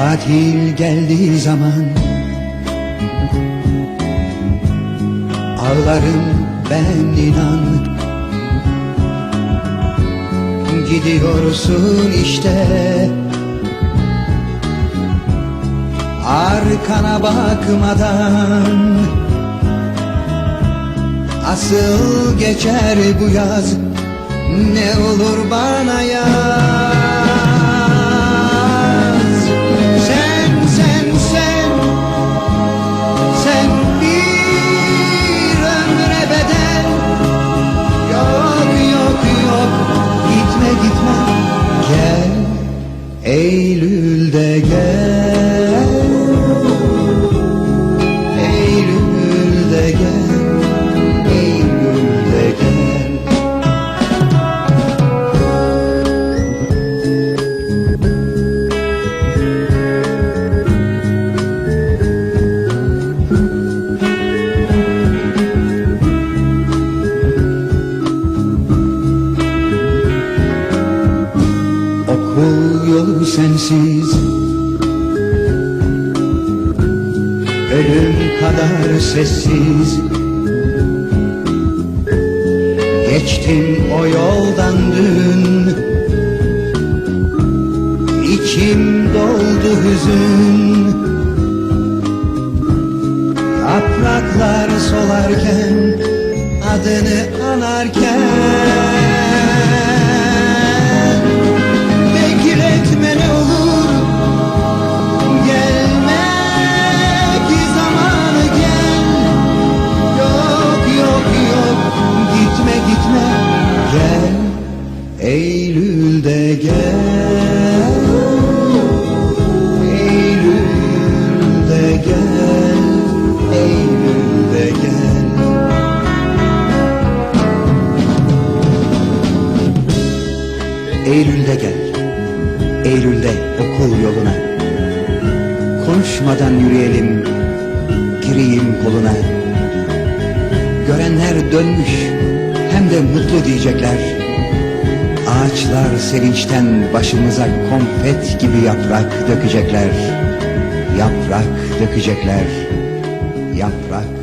Tatil geldiği zaman Ağlarım ben inan Gidiyorsun işte Arkana bakmadan Asıl geçer bu yaz Ne olur bana yaz Eylül'de gel Okul yolu sensiz. Ölüm kadar sessiz. Geçtim o yoldan dün. İçim doldu hüzün. Yapraklar solarken Adını anarken Eylül'de gel. Eylül'de gel Eylül'de gel Eylül'de okul yoluna. Konuşmadan yürüyelim Gireyim koluna. Görenler dönmüş Hem de mutlu diyecekler Ağaçlar sevinçten başımıza konfet gibi yaprak dökecekler. Yaprak dökecekler. Yaprak